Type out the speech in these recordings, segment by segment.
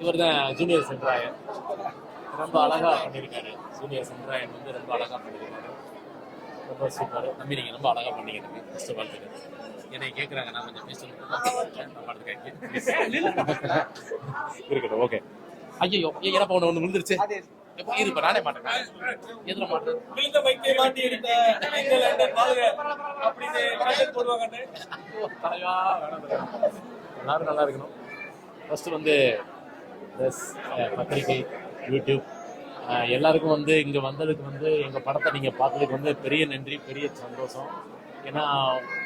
இவர் தான் ஜூனியர் சென்ட்ராயன் ரொம்ப அழகா பண்ணியிருக்காரு. ஜூனியர் சென்ட்ராயன் வந்து ரொம்ப அழகா பண்ணியிருக்காரு. ரொம்ப சூப்பர் தம்பி நீங்க ரொம்ப அழகா ஃபர்ஸ்ட் ஆஃப் ஆல் என்னை கேட்குறாங்க நான் கொஞ்சம் பாட்டுக்கு இருக்கட்டும் ஓகே ஐயோ ஏன் ஒன்று ஒன்று விழுந்துருச்சு? இருப்பா நானே மாட்டேன் எதுல மாட்டேன்? விழுந்த பைக்கை மாட்டி எடுத்த அப்படின்னு வேணாம் தலைவா. எல்லாரும் நல்லா இருக்கணும். ஃபஸ்ட்டு வந்து ப்ளஸ் uh, பத்திரிகை யூடியூப் எல்லாருக்கும் வந்து இங்கே வந்ததுக்கு வந்து எங்கள் படத்தை நீங்கள் பார்த்ததுக்கு வந்து பெரிய நன்றி பெரிய சந்தோஷம். ஏன்னா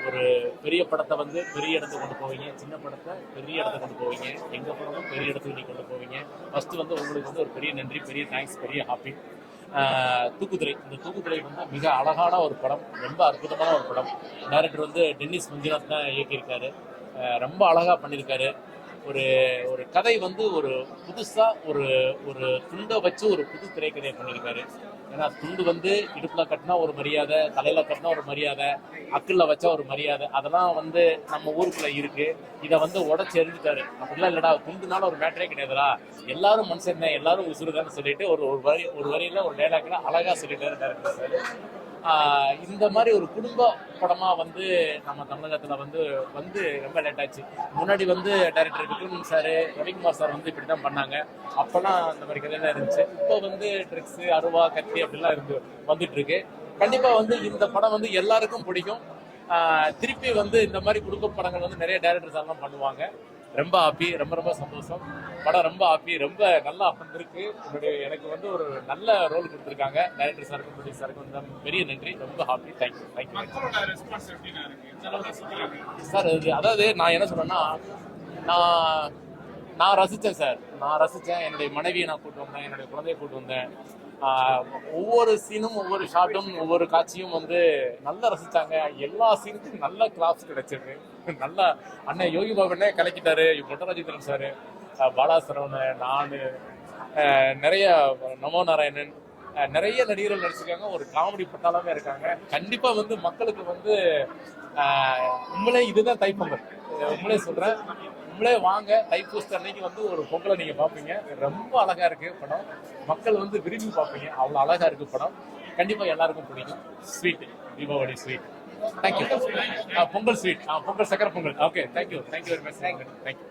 ஒரு பெரிய படத்தை வந்து பெரிய இடத்துக்கு கொண்டு போவீங்க. சின்ன படத்தை பெரிய இடத்துக்கு கொண்டு போவீங்க. எங்கள் படமும் பெரிய இடத்துக்கு நீங்கள் கொண்டு போவீங்க. ஃபஸ்ட்டு வந்து உங்களுக்கு வந்து ஒரு பெரிய நன்றி பெரிய தேங்க்ஸ் பெரிய ஹாப்பி தூக்குத்துறை இந்த தூக்குத்துறை வந்து மிக அழகான ஒரு படம். ரொம்ப அற்புதமான ஒரு படம். டேரக்டர் வந்து டென்னிஸ் மஞ்சுநாத் தான் இயக்கியிருக்காரு. ரொம்ப அழகாக பண்ணியிருக்காரு. ஒரு ஒரு கதை வந்து ஒரு புதுசாக ஒரு ஒரு துண்டை வச்சு ஒரு புது திரைக்கதையை பண்ணியிருக்காரு. ஏன்னா துண்டு வந்து இடுப்பில் கட்டினா ஒரு மரியாதை தலையில் கட்டினா ஒரு மரியாதை அக்கில் வச்சா ஒரு மரியாதை அதெல்லாம் வந்து நம்ம ஊருக்குள்ள இருக்கு. இதை வந்து உடச்சி எரிஞ்சிட்டாரு அப்படிலாம் இல்லடா துண்டுனால ஒரு மேட்டரே கிடையாதுடா. எல்லாரும் மனுஷன் தான் எல்லாரும் உசுறுதான்னு சொல்லிட்டு ஒரு ஒரு வரி ஒரு வரியில ஒரு டைலாக்ல அழகா சொல்லிட்டாரு டேரக்டர் சார். இந்த மாதிரி ஒரு குடும்ப படமா வந்து நம்ம தமிழகத்துல வந்து வந்து ரொம்ப லேட் ஆச்சு. முன்னாடி வந்து director Vikram sir Ravikumar sir வந்து இப்படி தான் பண்ணாங்க. அப்பெல்லாம் அந்த மாதிரி கதையெல்லாம் இருந்துச்சு. இப்போ வந்து ட்ரிக்ஸ் அருவா கத்தி அப்படிலாம் இருந்து வந்துட்டு இருக்கு கண்டிப்பா வந்து இந்த படம் வந்து எல்லாருக்கும் பிடிக்கும். திருப்பி வந்து இந்த மாதிரி குடும்ப படங்கள் வந்து நிறைய டைரக்டர்ஸ் எல்லாம் பண்ணுவாங்க. ரொம்ப ஹாப்பி ரொம்ப ரொம்ப சந்தோஷம். படம் ரொம்ப ஹாப்பி ரொம்ப நல்லா வந்திருக்கு. என்னுடைய எனக்கு வந்து ஒரு நல்ல ரோல் கொடுத்துருக்காங்க. டைரக்டர் சாருக்கும் ப்ரொடியூசர் சாருக்கும் வந்து பெரிய நன்றி. ரொம்ப ஹாப்பி தேங்க்யூ தேங்க்யூ சார் இது அதாவது நான் என்ன சொல்றேன்னா நான் நான் ரசித்தேன் சார். நான் ரசித்தேன். என்னுடைய மனைவியை நான் கூட்டு வந்தேன். என்னுடைய குழந்தையை கூட்டு வந்தேன். ஒவ்வொரு சீனும் ஒவ்வொரு ஷாட்டும் ஒவ்வொரு காட்சியும் வந்து நல்லா ரசிச்சாங்க. எல்லா சீனுக்கும் நல்ல கிளாஸ் கிடைச்சிருக்கு நல்லா அண்ணன் யோகி பாபனே கலக்கிட்டாரு? பொட்டராஜேந்திரன் சார் பாலா சரவணன் நான் நிறைய நமோ நாராயணன் நிறைய நடிகர்கள் நடிச்சிருக்காங்க. ஒரு காமெடி பட்டாளமே இருக்காங்க. கண்டிப்பா வந்து மக்களுக்கு வந்து ஆஹ் உண்மையிலே இதுதான் தைப்பொங்கல். அஹ் உண்மையிலே சொல்றேன். உங்களே வாங்க தைப்பூசத்து அன்னைக்கு வந்து ஒரு பொங்கலை நீங்கள் பார்ப்பீங்க. ரொம்ப அழகாக இருக்குது படம். மக்கள் வந்து விரும்பி பார்ப்பீங்க. அவ்வளோ அழகாக இருக்குது படம். கண்டிப்பாக எல்லாருக்கும் பிடிக்கும். Sweet Deepavali sweet thank you Pongal sweet Pongal சக்கரை Pongal. Okay thank you thank you very much thank you thank you